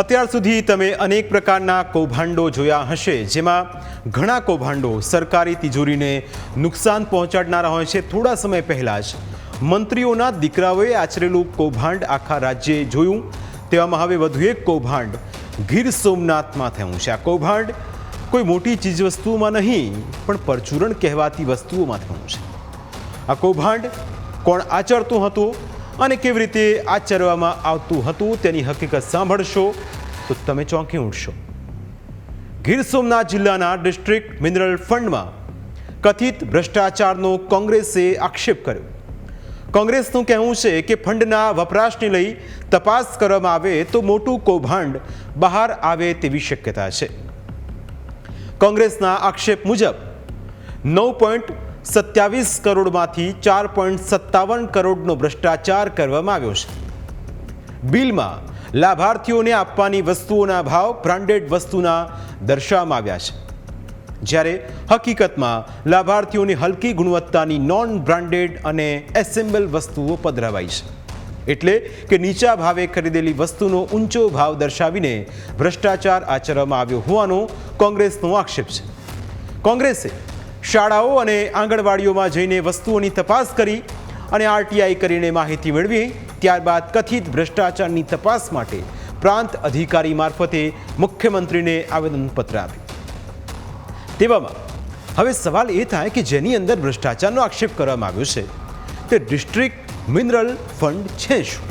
અત્યાર સુધી તમે અનેક પ્રકારના કૌભાંડો જોયા હશે, જેમાં ઘણા કૌભાંડો સરકારી તિજોરીને નુકસાન પહોંચાડનારા હોય છે. થોડા સમય પહેલાં જ મંત્રીઓના દીકરાઓએ આચરેલું કૌભાંડ આખા રાજ્યે જોયું. તેવામાં હવે વધુ એક કૌભાંડ ગીર સોમનાથમાં થયું છે. આ કૌભાંડ કોઈ મોટી ચીજવસ્તુઓમાં નહીં, પણ પરચુરણ કહેવાતી વસ્તુઓમાં થયું છે. આ કૌભાંડ કોણ આચરતું હતું? અને કેવી રીતે આચરવામાં આવતું હતું તેની હકીકત સાંભળશો તો તમે ચોંકી ઉઠશો. ગીર સોમનાથ જિલ્લાના ડિસ્ટ્રિક્ટ મિનરલ ફંડમાં કથિત ભ્રષ્ટાચારનો કોંગ્રેસે આક્ષેપ કર્યો. કોંગ્રેસનું કહેવું છે કે ફંડના વપરાશને લઈ તપાસ કરવામાં આવે તો મોટું કૌભાંડ બહાર આવે તેવી શક્યતા છે. કોંગ્રેસના આક્ષેપ મુજબ નવ પોઈન્ટ સત્યાવીસ કરોડમાંથી ચાર પોઈન્ટ સત્તાવન કરોડનો ભ્રષ્ટાચાર કરવામાં આવ્યો છે. બિલમાં લાભાર્થીઓને આપવાની વસ્તુઓના ભાવ બ્રાન્ડેડ વસ્તુના દર્શાવવામાં આવ્યા છે. જ્યારે હકીકતમાં લાભાર્થીઓની હલકી ગુણવત્તાની નોન બ્રાન્ડેડ અને એસેમ્બલ વસ્તુઓ પધરાવાઈ છે. એટલે કે નીચા ભાવે ખરીદેલી વસ્તુનો ઊંચો ભાવ દર્શાવીને ભ્રષ્ટાચાર આચરવામાં આવ્યો હોવાનો કોંગ્રેસનો આક્ષેપ છે. કોંગ્રેસે શાળાઓ અને આંગણવાડીઓમાં જઈને વસ્તુઓની તપાસ કરી અને આરટીઆઈ કરીને માહિતી મેળવી, ત્યારબાદ કથિત ભ્રષ્ટાચારની તપાસ માટે પ્રાંત અધિકારી મારફતે મુખ્યમંત્રીને આવેદનપત્ર આપ્યું. તેવામાં, હવે સવાલ એ થાય કે જેની અંદર ભ્રષ્ટાચારનો આક્ષેપ કરવામાં આવ્યો છે, તે ડિસ્ટ્રિક્ટ મિનરલ ફંડ છે શું?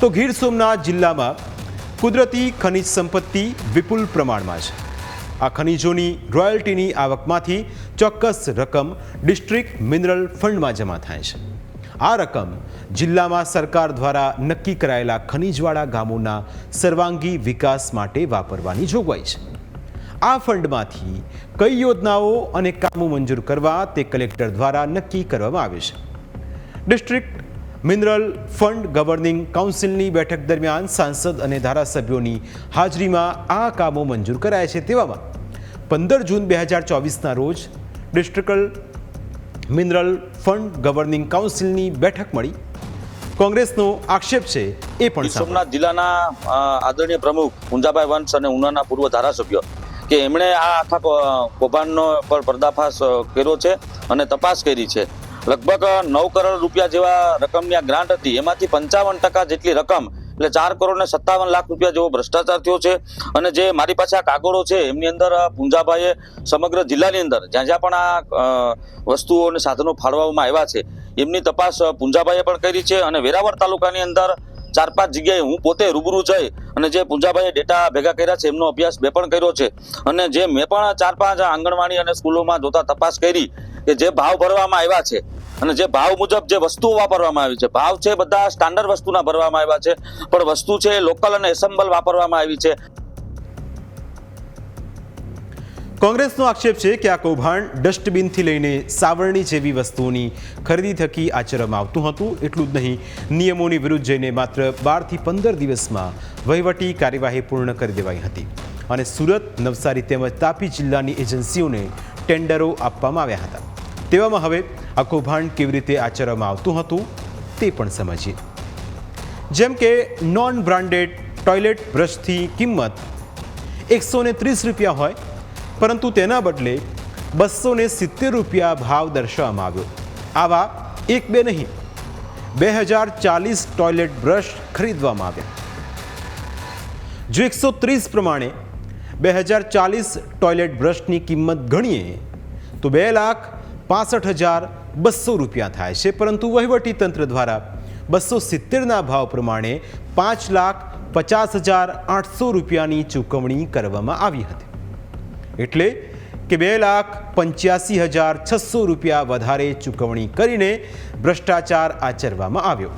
તો ગીર સોમનાથ જિલ્લામાં કુદરતી ખનિજ સંપત્તિ વિપુલ પ્રમાણમાં છે. આ ખનિજોની રોયલ્ટીની આવકમાંથી ચોક્કસ રકમ ડિસ્ટ્રિક્ટ મિનરલ ફંડમાં જમા થાય છે. આ રકમ જિલ્લામાં સરકાર દ્વારા નક્કી કરાયેલા ખનિજવાળા ગામોના સર્વાંગી વિકાસ માટે વાપરવાની જોગવાઈ છે. આ ફંડમાંથી કઈ યોજનાઓ અને કામો મંજૂર કરવા તે કલેક્ટર દ્વારા નક્કી કરવામાં આવે છે. ડિસ્ટ્રિક્ટ મિનરલ ફંડ ગવર્નિંગ કાઉન્સિલની બેઠક દરમિયાન સાંસદ અને ધારાસભ્યોની હાજરીમાં આ કામો મંજૂર કરાયા છે તેવામાં પંદર જૂન બે હજાર ચોવીસના રોજ ડિસ્ટ્રિક્ટલ મિનરલ ફંડ ગવર્નિંગ કાઉન્સિલની બેઠક મળી. કોંગ્રેસનો આક્ષેપ છે એ પણ સોમનાથ જિલ્લાના આદરણીય પ્રમુખ પુંજાભાઈ વંશ અને ઉનાના પૂર્વ ધારાસભ્ય કે એમણે આ આખા કૌભાંડનો પર પર્દાફાશ કર્યો છે અને તપાસ કરી છે. લગભગ નવ કરોડ રૂપિયા જેવા રકમની આ ગ્રાન્ટ હતી એમાંથી પંચાવન ટકા જેટલી રકમ એટલે ચાર કરોડ ને સત્તાવન લાખ રૂપિયા જેવો ભ્રષ્ટાચાર થયો છે. અને જે મારી પાસે આ કાગળો છે, એમની અંદર પુંજાભાઈએ સમગ્ર જિલ્લાની અંદર જ્યાં જ્યાં પણ આ વસ્તુઓ અને સાધનો ફાળવવામાં આવ્યા છે, એમની તપાસ પુંજાભાઈએ પણ કરી છે. અને વેરાવળ તાલુકાની અંદર ચાર પાંચ જગ્યાએ હું પોતે રૂબરૂ જઈ અને જે પૂંજાભાઈએ ડેટા ભેગા કર્યા છે, એમનો અભ્યાસ મેં પણ કર્યો છે. અને જે મેં પણ ચાર પાંચ આંગણવાડી અને સ્કૂલોમાં જોતા તપાસ કરી કે જે ભાવ ભરવામાં આવ્યા છે અને જે ભાવ મુજબ જે વસ્તુઓ વાપરવામાં આવી છે, ભાવ છે બધા સ્ટાન્ડર્ડ વસ્તુના ભરવામાં આવ્યા છે, પણ વસ્તુ છે લોકલ અને એસેમ્બલ વાપરવામાં આવી છે. કોંગ્રેસનો આક્ષેપ છે કે આ કૌભાંડ ડસ્ટબિનથી લઈને સાવરણી જેવી વસ્તુઓની ખરીદી થકી આચરવામાં આવતું હતું. એટલું જ નહીં, નિયમોની વિરુદ્ધ જઈને માત્ર બારથી પંદર દિવસમાં વહીવટી કાર્યવાહી પૂર્ણ કરી દેવાઈ હતી. અને સુરત, નવસારી તેમજ તાપી જિલ્લાની એજન્સીઓને ટેન્ડરો આપવામાં આવ્યા હતા. તેવામાં હવે આ કૌભાંડ કેવી રીતે આચરવામાં આવતું હતું તે પણ સમજીએ. જેમ કે નોન બ્રાન્ડેડ ટોયલેટ બ્રશથી કિંમત એકસો ત્રીસ રૂપિયા હોય, પરંતુ તેના બદલે બસો સિત્તેર રૂપિયા ભાવ દર્શાવવામાં આવ્યો. આવા એક બે નહીં, બે હજાર ચાલીસ ટોયલેટ બ્રશ ખરીદવામાં આવ્યા. જો એકસો ત્રીસ પ્રમાણે બે હજાર ચાલીસ ટોયલેટ બ્રશની કિંમત ગણીએ, તો બે લાખ પાસઠ હજાર બસો રૂપિયા થાય છે. પરંતુ વહીવટી તંત્ર દ્વારા બસો સિત્તેરના ભાવ પ્રમાણે પાંચ લાખ પચાસ હજાર આઠસો રૂપિયાની ચૂકવણી કરવામાં આવી હતી. એટલે કે બે લાખ પંચ્યાસી હજાર છસો રૂપિયા વધારે ચૂકવણી કરીને ભ્રષ્ટાચાર આચરવામાં આવ્યો.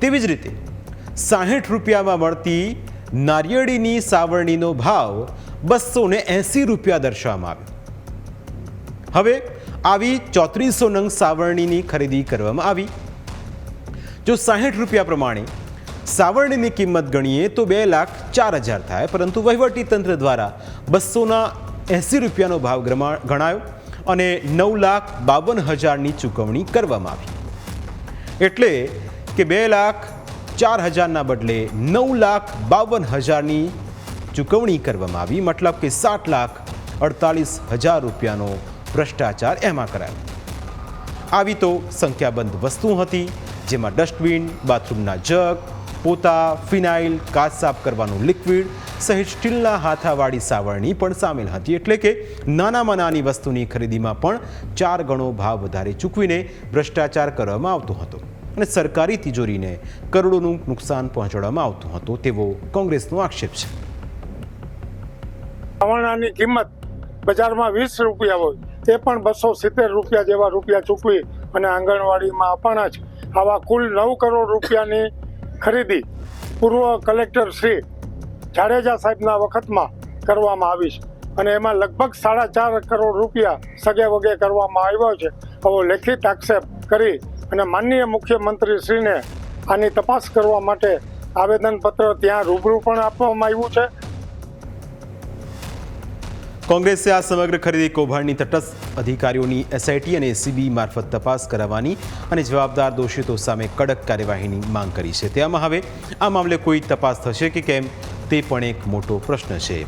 તેવી જ રીતે સાહીઠ રૂપિયામાં મળતી નારિયેળીની સાવરણીનો ભાવ બસો એંસી રૂપિયા દર્શાવવામાં આવ્યો. હવે આવી ચોત્રીસો નંગ સાવરણીની ખરીદી કરવામાં આવી. જો સાહીઠ રૂપિયા પ્રમાણે સાવરણીની કિંમત ગણીએ તો બે લાખ ચાર હજાર થાય, પરંતુ વહીવટી તંત્ર દ્વારા બસોના એંસી રૂપિયાનો ભાવ ગણાયો અને નવ લાખ બાવન હજારની ચૂકવણી કરવામાં આવી. એટલે કે બે લાખ ચાર હજારના બદલે નવ લાખ બાવન હજારની ચૂકવણી કરવામાં આવી. મતલબ કે સાત લાખ અડતાલીસ હજાર રૂપિયાનો ભ્રષ્ટાચાર એમાં કરાયો. આવી તો સંખ્યાબંધ વસ્તુ હતી, જેમાં ડસ્ટબિન, બાથરૂમના જગ, પોતા, ફિનાઇલ, કાચ સાફ કરવાનું લિક્વિડ, સહિત સ્ટીલના હાથાવાળી સાવરણી પણ સામેલ હતી. એટલે કે નાનામાં નાની વસ્તુની ખરીદીમાં પણ ચાર ગણો ભાવ વધારે ચૂકવીને ભ્રષ્ટાચાર કરવામાં આવતો હતો અને સરકારી તિજોરીને કરોડોનું નુકસાન પહોંચાડવામાં આવતું હતું તેવો કોંગ્રેસનો આક્ષેપ છે. સાવરણાની કિંમત બજારમાં વીસ રૂપિયા હોય. તે પણ બસો સિત્તેર રૂપિયા જેવા રૂપિયા ચૂકવી અને આંગણવાડીમાં પણ છે આવા કુલ નવ કરોડ રૂપિયાની ખરીદી પૂર્વ કલેક્ટર શ્રી જાડેજા સાહેબના વખતમાં કરવામાં આવી છે. અને એમાં લગભગ સાડા ચાર કરોડ રૂપિયા સગે વગે કરવામાં આવ્યો છે. આવો લેખિત આક્ષેપ કરી અને માનનીય મુખ્યમંત્રી શ્રીને આની તપાસ કરવા માટે આવેદનપત્ર ત્યાં રૂબરૂ પણ આપવામાં આવ્યું છે. કોંગ્રેસે આ સમગ્ર ખરીદી કૌભાંડની તટસ્થ અધિકારીઓની એસઆઈટી અને એસીબી મારફત તપાસ કરાવવાની અને જવાબદાર દોષિતો સામે કડક કાર્યવાહીની માંગ કરી છે. તેમાં હવે આ મામલે કોઈ તપાસ થશે કે કેમ, તે પણ એક મોટો પ્રશ્ન છે.